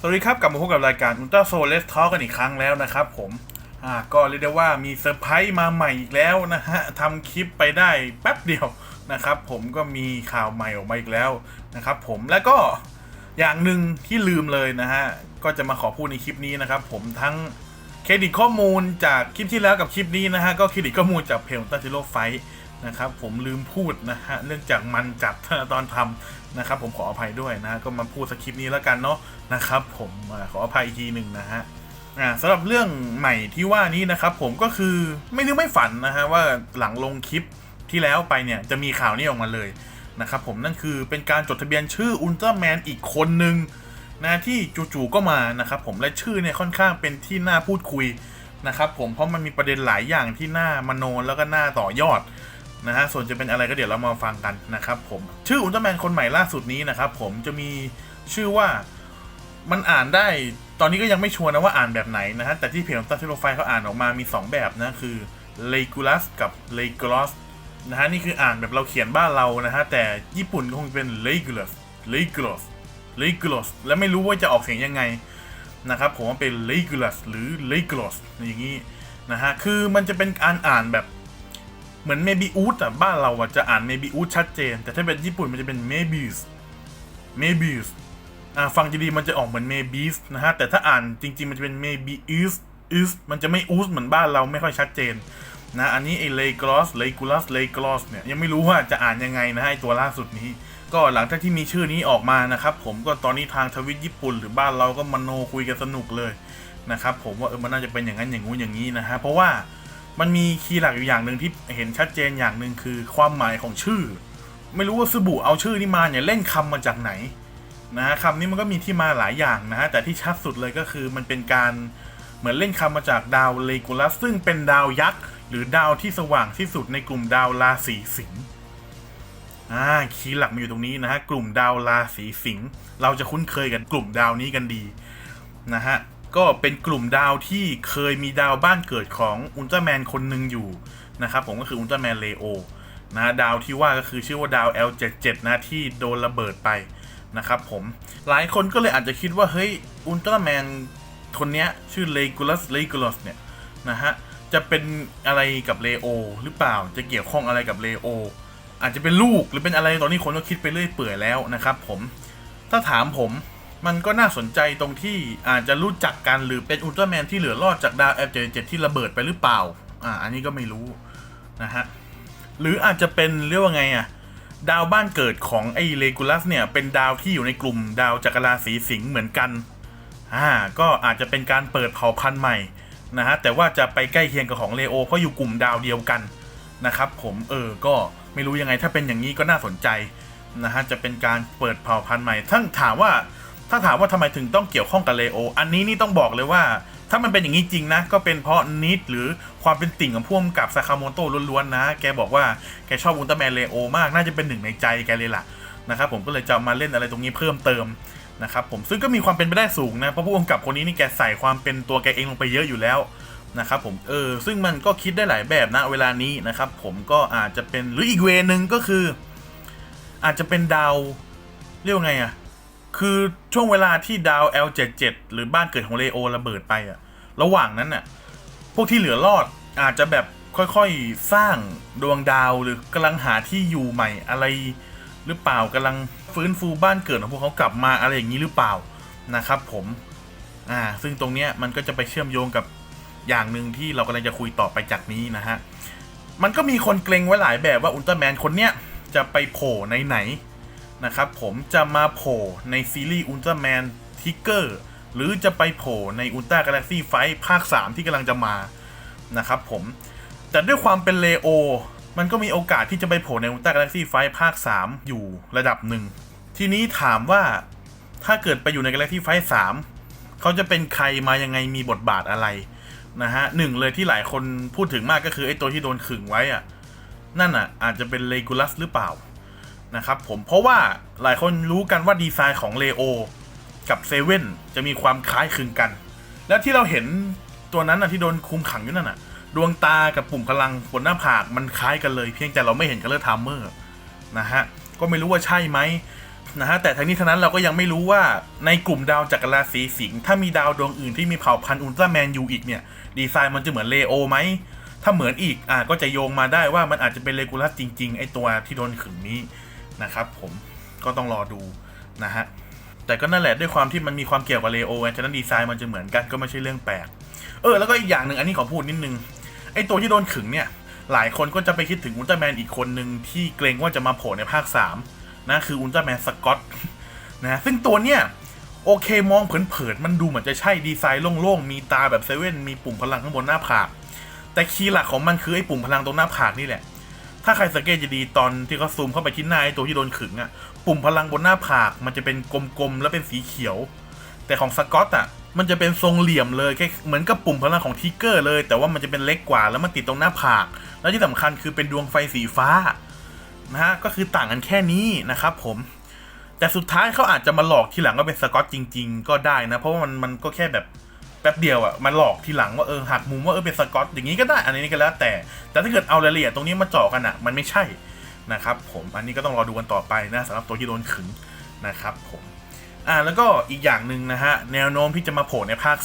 สวัสดีครับกลับมาพบกับรายการ Ultra Soul Let's Talk กันอีกครั้งแล้วนะครับผมอ่าก็เรียกได้ว่ามีเซอร์ไพรส์มาใหม่อีกแล้วนะฮะทำคลิปไปได้แป๊บเดียวนะครับ ผมก็มีข่าวใหม่ออกมาอีกแล้วนะครับ ผมแล้วก็อย่างหนึ่งที่ลืมเลยนะฮะก็จะมาขอพูดในคลิปนี้นะครับ ผมทั้งเครดิตข้อมูลจากคลิปที่แล้วกับคลิปนี้นะฮะก็เครดิตข้อมูลจากเพลตัซิโลไฟ นะครับ ผมลืมพูดนะฮะเนื่องจากมันจัดตอนทำนะครับ ผมขออภัยด้วยนะ ก็มาพูดสคริปต์นี้แล้วกันเนาะนะครับ ผมขออภัยอีกทีหนึ่งนะฮะอ่าสำหรับเรื่องใหม่ที่ว่านี้นะครับ ผมก็คือไม่นึกไม่ฝันนะฮะว่าหลังลงคลิปที่แล้วไปเนี่ยจะมีข่าวนี้ออกมาเลยนะครับผมนั่นคือเป็นการจดทะเบียนชื่ออุลตร้าแมนอีกคนหนึ่งนะที่จู่ๆก็มานะครับผมและชื่อเนี่ยค่อนข้างเป็นที่น่าพูดคุยนะครับผมเพราะมันมีประเด็นหลายอย่างที่น่ามโนแล้วก็น่าต่อยอด นะฮะส่วนจะเป็นอะไรก็เดี๋ยวเรามาฟังกันนะครับผมชื่ออุลตร้าแมนคนใหม่ล่าสุดนี้นะครับผมจะมีชื่อว่ามันอ่านได้ตอนนี้ก็ยังไม่ชัวร์นะว่าอ่านแบบไหนนะฮะแต่ที่เพจของตัสเทโลไฟเขาอ่านออกมามี 2 แบบนะคือ l e g u l u s กับ l e g u l o s นะฮะนี่คืออ่านแบบเราเขียนบ้านเรานะฮะแต่ญี่ปุ่นคงเป็น l e g u l u s l e g u l u s l e g u l u s และไม่รู้ว่าจะออกเสียงยังไงนะครับผมว่าเป็น l e g u l u s หรือ l e g u l u s อย่างนี้นะฮะคือมันจะเป็นการอ่านแบบ เหมือนเมบิอูดอะบ้านเราอะจะอ่านเมบิอูดชัดเจน แต่ถ้าเป็นญี่ปุ่นมันจะเป็นเมบิสเมบิสอ่าฟังดีๆมันจะออกเหมือนเมบิสนะฮะ แต่ถ้าอ่านจริง ๆ มันจะเป็นเมบิอุสอุสมันจะไม่อูสเหมือนบ้านเราไม่ค่อยชัดเจนนะอันนี้ไอเลกลอสเลกูลัสเลกลอสเนี่ยยังไม่รู้ว่าจะอ่านยังไงนะฮะไอตัวล่าสุดนี้ ก็หลังจากที่มีชื่อนี้ออกมานะครับผมก็ตอนนี้ทางทวิตญี่ปุ่น หรือบ้านเราก็มโนคุยกันสนุกเลยนะครับผมว่าเออมันน่าจะเป็นอย่างนั้นอย่างงู้นอย่างนี้นะฮะเพราะว่า มันมีคีย์หลักอยู่อย่างหนึ่งที่เห็นชัดเจนอย่างหนึ่งคือความหมายของชื่อ ไม่รู้ว่าสบู่เอาชื่อนี้มาเนี่ยเล่นคำมาจากไหนนะคำนี้มันก็มีที่มาหลายอย่างนะฮะแต่ที่ชัดสุดเลยก็คือมันเป็นการเหมือนเล่นคำมาจากดาวเลกูลัสซึ่งเป็นดาวยักษ์ หรือดาวที่สว่างที่สุดในกลุ่มดาวราศีสิงห์อ่าคีย์หลักมาอยู่ตรงนี้นะฮะกลุ่มดาวราศีสิงห์เราจะคุ้นเคยกันกลุ่มดาวนี้กันดีนะฮะ ก็เป็นกลุ่มดาวที่เคยมีดาวบ้านเกิดของอุลตร้าแมนคนหนึ่งอยู่นะครับผมก็คืออุลตร้าแมนเลโอนะดาวที่ว่าก็คือชื่อว่าดาว L77 นะที่โดนระเบิดไปนะครับผมหลายคนก็เลยอาจจะคิดว่าเฮ้ยอุลตร้าแมนคนนี้ชื่อเลกูลัสเลกูลัสเนี่ยนะฮะจะเป็นอะไรกับเลโอหรือเปล่าจะเกี่ยวข้องอะไรกับเลโออาจจะเป็นลูกหรือเป็นอะไรตอนนี้คนก็คิดไปเรื่อยเปื่อยแล้วนะครับผมถ้าถามผม มันก็น่าสนใจตรงที่อาจจะรู้จักกันหรือเป็นอุลตร้าแมนที่เหลือรอดจากดาว F77 ที่ระเบิดไปหรือเปล่า อ่า อันนี้ก็ไม่รู้นะฮะ หรืออาจจะเป็นเรียกว่าไงอะดาวบ้านเกิดของไอ้เลกูลัสเนี่ย เป็นดาวที่อยู่ในกลุ่มดาวจักรราศีสิงห์เหมือนกัน อ่า ก็อาจจะเป็นการเปิดเผ่าพันธุ์ใหม่นะฮะ แต่ว่าจะไปใกล้เคียงกับของเลโอเพราะอยู่กลุ่มดาวเดียวกันนะครับผม เออ ก็ไม่รู้ยังไง ถ้าเป็นอย่างนี้ก็น่าสนใจนะฮะ จะเป็นการเปิดเผ่าพันธุ์ใหม่ท่านถามว่า ถ้าถามว่าทำไมถึงต้องเกี่ยวข้องกับเลโอ อันนี้นี่ต้องบอกเลยว่า ถ้ามันเป็นอย่างนี้จริงนะ ก็เป็นเพราะนิดหรือความเป็นติ่งของพ่วงกับซาคาโมโตล้วนๆนะ แกบอกว่าแกชอบอุลตร้าแมนเลโอมากน่าจะเป็นหนึ่งในใจแกเลยล่ะนะครับผมก็เลยจะมาเล่นอะไรตรงนี้เพิ่มเติมนะครับผมซึ่งก็มีความเป็นไปได้สูงนะเพราะผู้กำกับคนนี้นี่แกใส่ความเป็นตัวแกเองลงไปเยอะอยู่แล้วนะครับผมเออซึ่งมันก็คิดได้หลายแบบนะเวลานี้นะครับผมก็อาจจะเป็นหรืออีกเวนึงก็คือ อาจจะเป็นดาวเรียกว่าไงอะ คือช่วงเวลาที่ดาว L77 หรือบ้านเกิดของเลโอระเบิดไปอะระหว่างนั้นน่ะ พวกที่เหลือรอดอาจจะแบบค่อยๆสร้างดวงดาวหรือกำลังหาที่อยู่ใหม่อะไร หรือเปล่ากำลังฟื้นฟูบ้านเกิดของพวกเขากลับมาอะไรอย่างนี้หรือเปล่านะครับผม อ่า ซึ่งตรงเนี้ยมันก็จะไปเชื่อมโยงกับอย่างหนึ่งที่เรากำลังจะคุยต่อไปจากนี้นะฮะ มันก็มีคนเกรงไว้หลายแบบว่าอุลตร้าแมนคนเนี้ยจะไปโผล่ในไหน นะครับผมจะมาโผล่ในซีรีส์อุลตร้าแมนทิกเกอร์หรือจะไปโผล่ในอุลตร้ากาแล็กซี่ไฟภาค 3 ที่กำลังจะมานะครับผมแต่ด้วยความเป็นเลโอ มันก็มีโอกาสที่จะไปโผล่ในอุลตร้ากาแล็กซี่ไฟภาค 3 อยู่ระดับหนึ่ง ทีนี้ถามว่าถ้าเกิดไปอยู่ในกาแล็กซี่ไฟ3เขาจะเป็นใครมายังไงมีบทบาทอะไรนะฮะหนึ่งเลยที่หลายคนพูดถึงมากก็คือไอ้ตัวที่โดนขึงไว้อะนั่นอะอาจจะเป็นเลกูลัสหรือเปล่า นะครับผมเพราะว่าหลายคนรู้กันว่าดีไซน์ของเลโอกับเซเว่นจะมีความคล้ายคลึงกัน แล้วที่เราเห็นตัวนั้นนะที่โดนคุมขังอยู่นั่นน่ะดวงตากับปุ่มพลังบนหน้าผากมันคล้ายกันเลย เพียงแต่เราไม่เห็นกันเลอร์ทามเมอร์นะฮะก็ไม่รู้ว่าใช่ไหมนะฮะแต่ทั้งนี้ทั้งนั้นเราก็ยังไม่รู้ว่าในกลุ่มดาวจักรราศีสิงห์ถ้ามีดาวดวงอื่นที่มีเผ่าพันธุ์อุลตร้าแมนอยู่อีกเนี่ยดีไซน์มันจะเหมือนเลโอไหมถ้าเหมือนอีกอะก็จะโยงมาได้ว่ามันอาจจะเป็นเลกูลัสจริง ๆ ไอตัวที่โดนขึงนี้ นะครับผมก็ต้องรอดูนะฮะแต่ก็นั่นแหละด้วยความที่มันมีความเกี่ยวกับเลโอไงฉะนั้นดีไซน์มันจะเหมือนกันก็ไม่ใช่เรื่องแปลกเออแล้วก็อีกอย่างหนึ่งอันนี้ขอพูดนิดนึงไอตัวที่โดนขึงเนี่ยหลายคนก็จะไปคิดถึงอุลตร้าแมนอีกคนหนึ่งที่เกรงว่าจะมาโผล่ในภาค 3 นะคืออุลตร้าแมนสกอตนะซึ่งตัวเนี่ยโอเคมองเผินๆมันดูเหมือนจะใช่ดีไซน์โล่งๆ มีตาแบบเซเว่นมีปุ่มพลังข้างบนหน้าผาก แต่คีย์หลักของมันคือไอ้ปุ่มพลังตรงหน้าผากนี่แหละ ถ้าใครสังเกตจะดีตอนที่เขาซูมเข้าไปที่หน้าไอ้ตัวที่โดนขึงอะปุ่มพลังบนหน้าผากมันจะเป็นกลมๆแล้วเป็นสีเขียว แต่ของสกอตอะมันจะเป็นทรงเหลี่ยมเลยแค่เหมือนกับปุ่มพลังของทิกเกอร์เลย แต่ว่ามันจะเป็นเล็กกว่าแล้วมันติดตรงหน้าผาก แล้วที่สำคัญคือเป็นดวงไฟสีฟ้านะฮะก็คือต่างกันแค่นี้นะครับผม แต่สุดท้ายเขาอาจจะมาหลอกทีหลังว่าเป็นสกอตจริง ๆ ก็ได้นะ เพราะว่ามันมันก็แค่แบบ แป๊บเดียวอะมาหลอกทีหลังว่าเออหักมุมว่าเออเป็นสกอตอย่างนี้ก็ได้อันนี้ก็แล้วแต่ แต่ถ้าเกิดเอารายละเอียดตรงนี้มาเจาะกันอะมันไม่ใช่นะครับผมอันนี้ก็ต้องรอดูกันต่อไปนะสำหรับตัวที่โดนขึงนะครับผมอ่าแล้วก็อีกอย่างหนึ่งนะฮะแนวโน้มที่จะมาโผล่ในภาค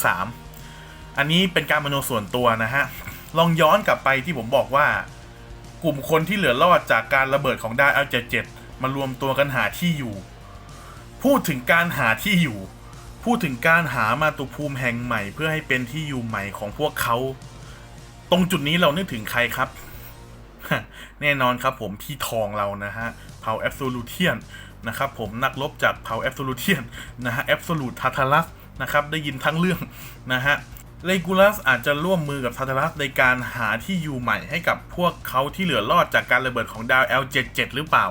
3 อันนี้เป็นการมโนส่วนตัวนะฮะลองย้อนกลับไปที่ผมบอกว่า กลุ่มคนที่เหลือรอดจากการระเบิดของดาว L77 มารวมตัวกันหาที่อยู่ พูดถึงการหาที่อยู่ พูดถึงการหามาตุภูมิแห่งใหม่ เพื่อให้เป็นที่อยู่ใหม่ของพวกเขา ตรงจุดนี้เรานึกถึงใครครับ แน่นอนครับผมพี่ทองเรานะฮะเผ่าแอบโซลูเทียนนะครับผมนักรบจากเผ่าแอบโซลูเทียนนะฮะแอบโซลูทาทารัสนะครับได้ยินทั้งเรื่องนะฮะเลกูลัสอาจจะร่วมมือกับทาทารัสในการหาที่อยู่ใหม่ให้กับพวกเขาที่เหลือรอดจากการระเบิดของดาว L77 หรือเปล่า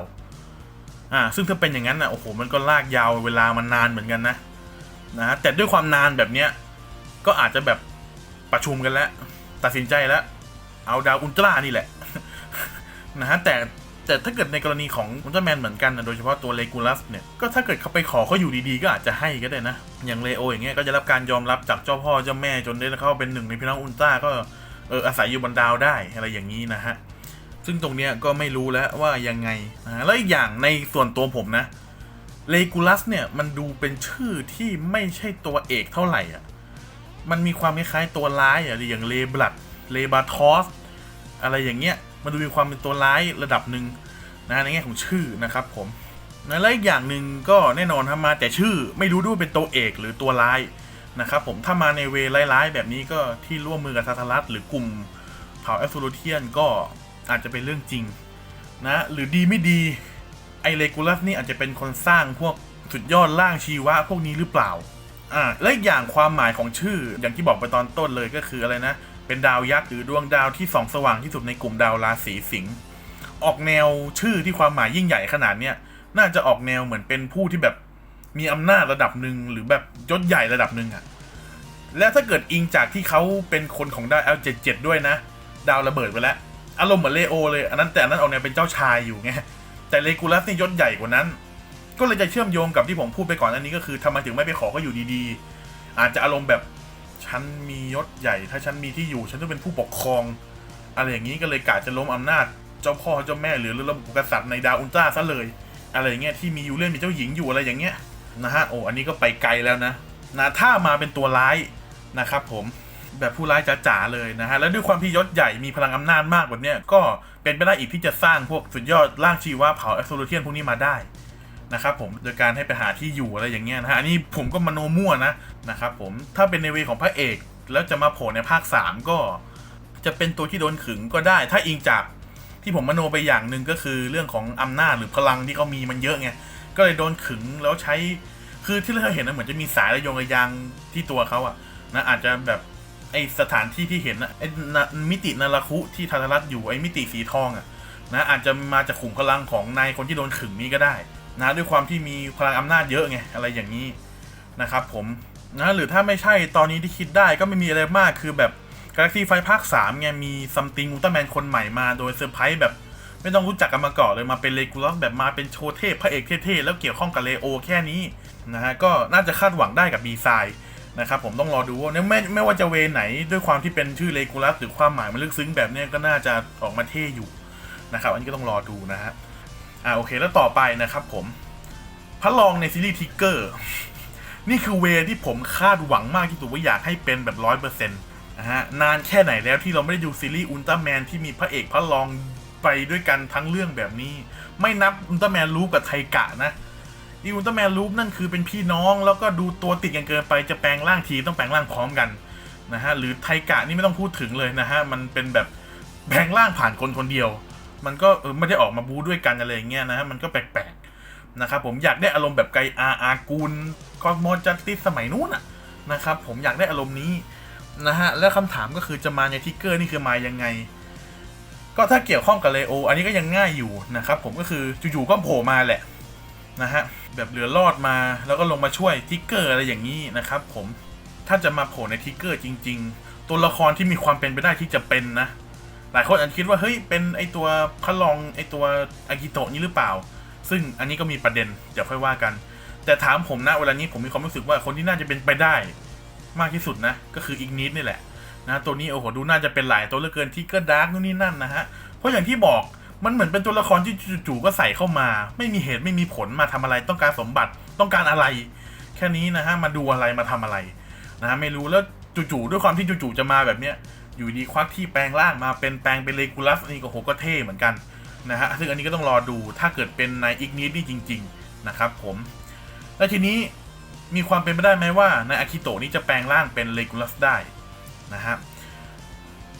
อ่าซึ่งถ้าเป็นอย่างนั้นนะโอ้โหมันก็ลากยาวเวลามันนานเหมือนกันนะ นะฮะแต่ด้วยความนานแบบเนี้ยก็อาจจะแบบประชุมกันแล้ว ตัดสินใจแล้ว เอาดาวอุลตร้านี่แหละ นะฮะแต่แต่ถ้าเกิดในกรณีของอุลตร้าแมนเหมือนกันนะโดยเฉพาะตัวเลกูลัสเนี่ยก็ถ้าเกิดเขาไปขอเขาอยู่ดีๆ ก็อาจจะให้ก็ได้นะ อย่างเลโออย่างเงี้ยก็จะรับการยอมรับจากเจ้าพ่อเจ้าแม่จนได้เข้าเป็นหนึ่งในพี่น้องอุลตร้าก็เอออาศัยอยู่บนดาวได้อะไรอย่างนี้นะฮะซึ่งตรงเนี้ยก็ไม่รู้แล้วว่ายังไงนะแล้วอีกอย่างในส่วนตัวผมนะ เลกูลัสเนี่ยมันดูเป็นชื่อที่ไม่ใช่ตัวเอกเท่าไหร่อะ มันมีความคล้ายๆตัวร้ายอะอย่างเลบลัดเลบาทอสอะไรอย่างเงี้ย มันดูมีความเป็นตัวร้ายระดับหนึ่งนะในแง่ของชื่อนะครับผมนะและอีกอย่างหนึ่งก็แน่นอนทำมาแต่ชื่อไม่รู้ด้วยเป็นตัวเอกหรือตัวร้ายนะครับผมถ้ามาในเวร้ายๆแบบนี้ก็ที่ร่วมมือกับซาทารัสหรือกลุ่มเผ่าแอฟโซลูเทียนก็อาจจะเป็นเรื่องจริงนะหรือดีไม่ดี ไอเลกูลัสนี่อาจจะเป็นคนสร้างพวกสุดยอดร่างชีวะพวกนี้หรือเปล่าอ่าและอีกอย่างความหมายของชื่ออย่างที่บอกไปตอนต้นเลยก็คืออะไรนะ เป็นดาวยักษ์หรือดวงดาวที่ส่องสว่างที่สุดในกลุ่มดาวราศีสิงห์ออกแนวชื่อที่ความหมายยิ่งใหญ่ขนาดเนี้ยน่าจะออกแนวเหมือนเป็นผู้ที่แบบมีอำนาจระดับหนึ่งหรือแบบยศใหญ่ระดับหนึ่งอะและถ้าเกิดอิงจากที่เขาเป็นคนของดาว L77 ด้วยนะ ดาวระเบิดไปแล้ว อารมณ์เหมือนเลโอเลย อันนั้นแต่อันนั้นออกแนวเป็นเจ้าชายอยู่ไง แต่เลกูลัสนี่ยศใหญ่กว่านั้น ก็เลยจะเชื่อมโยงกับที่ผมพูดไปก่อนอันนี้ก็คือทำไมถึงไม่ไปขอก็อยู่ดีๆ อาจจะอารมณ์แบบฉันมียศใหญ่ ถ้าฉันมีที่อยู่ฉันต้องเป็นผู้ปกครองอะไรอย่างนี้ก็เลยกะจะล้มอำนาจ เจ้าพ่อเจ้าแม่หรือระบบกษัตริย์ในดาวอุลตร้าซะเลย อะไรอย่างเงี้ยที่มีอยู่เรื่องมีเจ้าหญิงอยู่อะไรอย่างเงี้ยนะฮะโอ้อันนี้ก็ไปไกลแล้วนะนะถ้ามาเป็นตัวร้ายนะครับผม แบบผู้ร้ายจ๋าๆเลยนะฮะ แล้วด้วยความที่ยศใหญ่มีพลังอำนาจมากแบบเนี้ยก็เป็นไปได้อีกที่จะสร้างพวกสุดยอดร่างชีวะเผาแอสโซลูเทียนพวกนี้มาได้นะครับผมโดยการให้ไปหาที่อยู่อะไรอย่างเงี้ยนะฮะอันนี้ผมก็มโนมั่วนะนะครับผมถ้าเป็นในเวของพระเอก แล้วจะมาโผล่ในภาค 3 ก็จะเป็นตัวที่โดนขึงก็ได้ ถ้าอิงจากที่ผมมโนไปอย่างหนึ่งก็คือเรื่องของอำนาจหรือพลังที่เขามีมันเยอะไงก็เลยโดนขึงแล้วใช้คือที่เราเห็นนะเหมือนจะมีสายระยงระยางที่ตัวเขาอะนะอาจจะแบบ ไอสถานที่ที่เห็นนะไอมิตินาราคุที่ทาทารัตอยู่ไอมิติสีทองอะนะอาจจะมาจากขุมพลังของนายคนที่โดนขึงนี้ก็ได้นะด้วยความที่มีพลังอำนาจเยอะไงอะไรอย่างนี้นะครับผมนะหรือถ้าไม่ใช่ตอนนี้ที่คิดได้ก็ไม่มีอะไรมากคือแบบ Galaxy ไฟภาค3ไงมีซัมติงอุลตร้าแมนคนใหม่มาโดยเซอร์ไพรส์แบบไม่ต้องรู้จักกันมาก่อนเลยมาเป็นเลกูลัสแบบมาเป็นโชว์เทพพระเอกเท่ๆแล้วเกี่ยวข้องกับเลโอแค่นี้นะฮะก็น่าจะคาดหวังได้กับดีไซน์ นะครับผมต้องรอดูว่าเนี่ยไม่ไม่ว่าจะเวไหนด้วยความที่เป็นชื่อเลกูลัสหรือความหมายมันลึกซึ้งแบบนี้ก็น่าจะออกมาเท่อยู่นะครับอันนี้ก็ต้องรอดูนะฮะอ่าโอเคแล้วต่อไปนะครับผมพระรองในซีรีส์ทิกเกอร์นี่คือเวที่ผมคาดหวังมากที่สุดว่าอยากให้เป็นแบบร้อยเปอร์เซ็นต์นะฮะนานแค่ไหนแล้วที่เราไม่ได้ดูซีรีส์อุลตร้าแมนที่มีพระเอกพระรองไปด้วยกันทั้งเรื่องแบบนี้ ไม่นับอุลตร้าแมนรูปกับไทกะนะ อีอุลตร้าแมนรูปนั่นคือเป็นพี่น้อง แล้วก็ดูตัวติดกันเกินไปจะแปลงร่างทีต้องแปลงร่างพร้อมกันนะฮะหรือไทกะนี่ไม่ต้องพูดถึงเลยนะฮะมันเป็นแบบแปลงร่างผ่านคนคนเดียว มันก็เออไม่ได้ออกมาบูด้วยกันอะไรอย่างเงี้ยนะฮะมันก็แปลกๆนะครับผมอยากได้อารมณ์แบบไกอาอากูลคอสโมจัสติสสมัยนู้นอะนะครับผมอยากได้อารมณ์นี้นะฮะแล้วคำถามก็คือจะมาในทิกเกอร์นี่คือมายังไง ก็ถ้าเกี่ยวข้องกับเลโอ อันนี้ก็ยังง่ายอยู่นะครับผมก็คืออยู่ๆก็โผล่มาแหละ นะฮะแบบเหลือรอดมาแล้วก็ลงมาช่วยทิกเกอร์อะไรอย่างนี้นะครับผมถ้าจะมาโผล่ในทิกเกอร์จริง ๆ ตัวละครที่มีความเป็นไปได้ที่จะเป็นนะ หลายคนอาจจะคิดว่าเฮ้ยเป็นไอตัวพระรองไอตัวอากิโตะนี่หรือเปล่า ซึ่งอันนี้ก็มีประเด็นเดี๋ยวค่อยว่ากัน แต่ถามผมนะเวลานี้ผมมีความรู้สึกว่าคนที่น่าจะเป็นไปได้ มากที่สุดนะ ก็คืออีกนิดนี่แหละนะตัวนี้โอ้โหดูน่าจะเป็นหลายตัวเหลือเกินที่ก็ดาร์กนู่นนี่นั่นนะฮะเพราะอย่างที่บอก มันเหมือนเป็นตัวละครที่จู่ๆก็ใส่เข้ามา ไม่มีเหตุไม่มีผลมาทำอะไรต้องการสมบัติต้องการอะไร แค่นี้นะฮะมาดูอะไรมาทำอะไรนะฮะไม่รู้แล้วจู่ๆด้วยความที่จู่ๆจะมาแบบเนี้ยอยู่ดีควักที่แปลงร่างมาเป็นแปลงเป็นเลกูลัสนี่ก็โหก็เท่เหมือนกันนะฮะซึ่งอันนี้ก็ต้องรอดูถ้าเกิดเป็นในอีกนิดนี่จริง ๆ นะครับผมแล้วทีนี้มีความเป็นไปได้ไหมว่าในอากิโตะนี่จะแปลงร่างเป็นเลกูลัสได้นะฮะ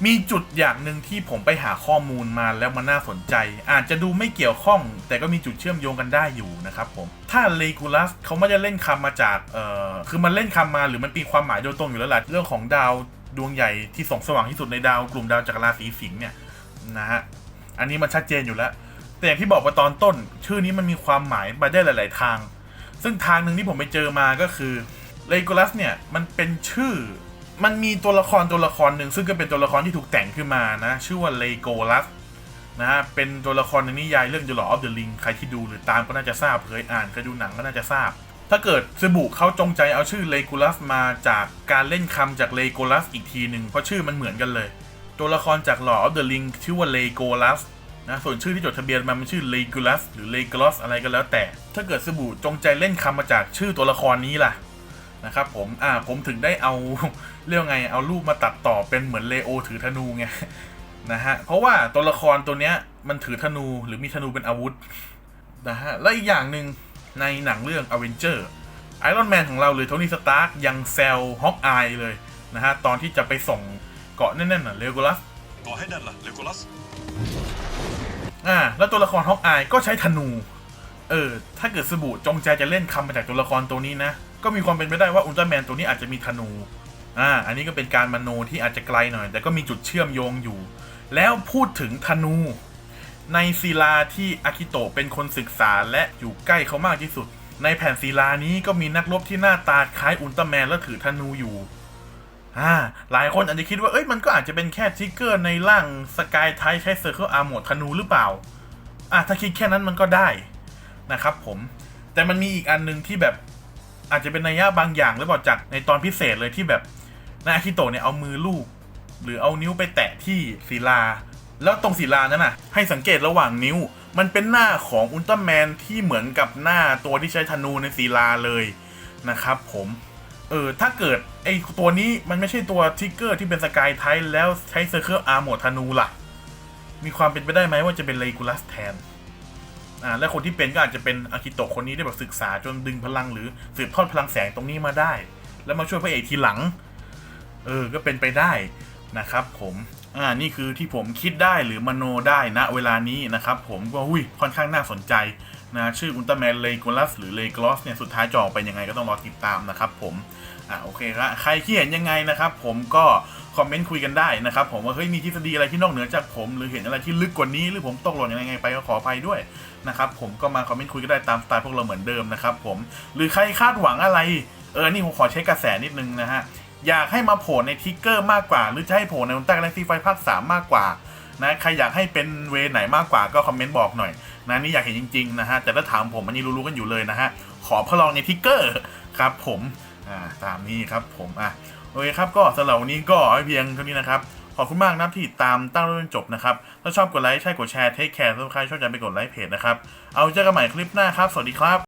มีจุดอย่างหนึ่งที่ผมไปหาข้อมูลมาแล้วมันน่าสนใจ อาจจะดูไม่เกี่ยวข้อง แต่ก็มีจุดเชื่อมโยงกันได้อยู่นะครับผม ถ้าเลกูลัสเขาไม่ได้เล่นคำมาจากเอ่อคือมันเล่นคำมาหรือมันตีความหมายโดยตรงอยู่แล้วแหละเรื่องของดาวดวงใหญ่ที่ส่องสว่างที่สุดในดาวกลุ่มดาวจักรราศีสิงห์เนี่ยนะฮะอันนี้มันชัดเจนอยู่แล้ว แต่อย่างที่บอกไปตอนต้น ชื่อนี้มันมีความหมายไปได้หลาย ๆ ทาง ซึ่งทางหนึ่งที่ผมไปเจอมาก็คือเลโกลัสเนี่ยมันเป็นชื่อ มันมีตัวละครตัวละครหนึ่งซึ่งก็เป็นตัวละครที่ถูกแต่งขึ้นมานะ ชื่อว่าเลโกลัสนะฮะเป็นตัวละครในนิยายเรื่อง The Lord of the Ring ใครที่ดูหรือตามก็น่าจะทราบเคยอ่านเคยดูหนังก็น่าจะทราบ ถ้าเกิดซบุเขาจงใจเอาชื่อเลโกลัสมาจากการเล่นคำจากเลโกลัสอีกทีหนึ่งเพราะชื่อมันเหมือนกันเลย ตัวละครจาก Lord of the Ring ชื่อว่าเลโกลัสนะส่วนชื่อที่จดทะเบียนมามันชื่อเลโกลัสหรือเลโกลัสอะไรก็แล้วแต่ ถ้าเกิดซบุจงใจเล่นคำมาจากชื่อตัวละครนี้ล่ะ นะครับผม อ่า ผมถึงได้เอาเรื่องไง เอารูปมาตัดต่อเป็นเหมือนเลโอถือธนูไงนะฮะ เพราะว่าตัวละครตัวเนี้ยมันถือธนูหรือมีธนูเป็นอาวุธนะฮะ และอีกอย่างหนึ่งในหนังเรื่อง a v e n g e r ไอรอนแมนของเราหรือโทนี่สตาร์กยังแซลฮอกอายเลยนะฮะ ตอนที่จะไปส่งเกาะแน่นๆน่ะเลโกลัสก่อให้แน่นล่ะเลโกลัสอ่า แล้วตัวละครฮอกอายก็ใช้ธนู เออ ถ้าเกิดสบู่จงใจจะเล่นคำมาจากตัวละครตัวนี้นะ ก็มีความเป็นไปได้ว่าอุลตร้าแมนตัวนี้อาจจะมีธนู อ่า อันนี้ก็เป็นการมโนที่อาจจะไกลหน่อย แต่ก็มีจุดเชื่อมโยงอยู่ แล้วพูดถึงธนู ในศิลาที่อากิโตะเป็นคนศึกษาและอยู่ใกล้เขามากที่สุด ในแผ่นศิลานี้ก็มีนักรบที่หน้าตาคล้ายอุลตร้าแมนและถือธนูอยู่อ่าหลายคนอาจจะคิดว่า เอ้ย มันก็อาจจะเป็นแค่ทิกเกอร์ในร่างสกายไทใช้เซอร์เคิลอาร์หมดธนูหรือเปล่า อะถ้าคิดแค่นั้นมันก็ได้นะครับผม แต่มันมีอีกอันหนึ่งที่แบบ อาจจะเป็นนัยยะบางอย่างหรือเปล่าจากในตอนพิเศษเลยที่แบบนาอาคิโตะเนี่ยเอามือลูบหรือเอานิ้วไปแตะที่ศิลา แล้วตรงศิลานั้นน่ะ ให้สังเกตระหว่างนิ้ว มันเป็นหน้าของอุลตร้าแมนที่เหมือนกับหน้าตัวที่ใช้ธนูในศิลาเลยนะครับผมเออถ้าเกิดไอตัวนี้มันไม่ใช่ตัวทริกเกอร์ที่เป็นสกายไทแล้วใช้เซอร์เคิลอาร์หมดธนูล่ะ มีความเป็นไปได้ไหมว่าจะเป็นเลกูลัสแทน อ่าและคนที่เป็นก็อาจจะเป็นอากิโตะคนนี้ได้แบบศึกษาจนดึงพลังหรือสืบทอดพลังแสงตรงนี้มาได้ แล้วมาช่วยพระเอกทีหลัง เออ ก็เป็นไปได้นะครับผมอ่านี่คือที่ผมคิดได้หรือมโนได้ณเวลานี้นะครับผมก็หุ้ยค่อนข้างน่าสนใจนะชื่ออุลตร้าแมนเลโกลัสหรือเลกลอสเนี่ยสุดท้ายจะออกไปยังไงก็ต้องรอติดตามนะครับผมอ่าโอเคครับใครที่เห็นยังไงนะครับผมก็ คอมเมนต์คุยกันได้นะครับผมว่าเฮ้ยมีทฤษฎีอะไรที่นอกเหนือจากผม หรือเห็นอะไรที่ลึกกว่านี้ หรือผมตกหล่นยังไงไปก็ขออภัยด้วยนะครับผมก็มาคอมเมนต์คุยกันได้ตามสไตล์พวกเราเหมือนเดิมนะครับผมหรือใครคาดหวังอะไรเออนี่ผมขอใช้กระแสนิดนึงนะฮะอยากให้มาโผล่ในทิกเกอร์มากกว่า หรือจะให้โผล่ในอุลตร้าแกลซีไฟภาคสามมากกว่านะใครอยากให้เป็นเวไหนมากกว่าก็คอมเมนต์บอกหน่อยนะนี่อยากเห็นจริงๆนะฮะแต่ถ้าถามผมอันนี้รู้ๆกันอยู่เลยนะฮะขอพลองในทิกเกอร์ครับผมอ่าตามนี้ครับผมอะ โอเคครับก็สำหรับวันนี้ก็เอาไว้เพียงเท่านี้นะครับ ขอบคุณมากนะที่ตามตั้งเรื่องจบนะครับ ถ้าชอบกดไลค์ใช่กดแชร์เทคแคร์ถ้าใครชอบใจไปกดไลค์เพจนะครับ เอาเจอกันใหม่คลิปหน้าครับ สวัสดีครับ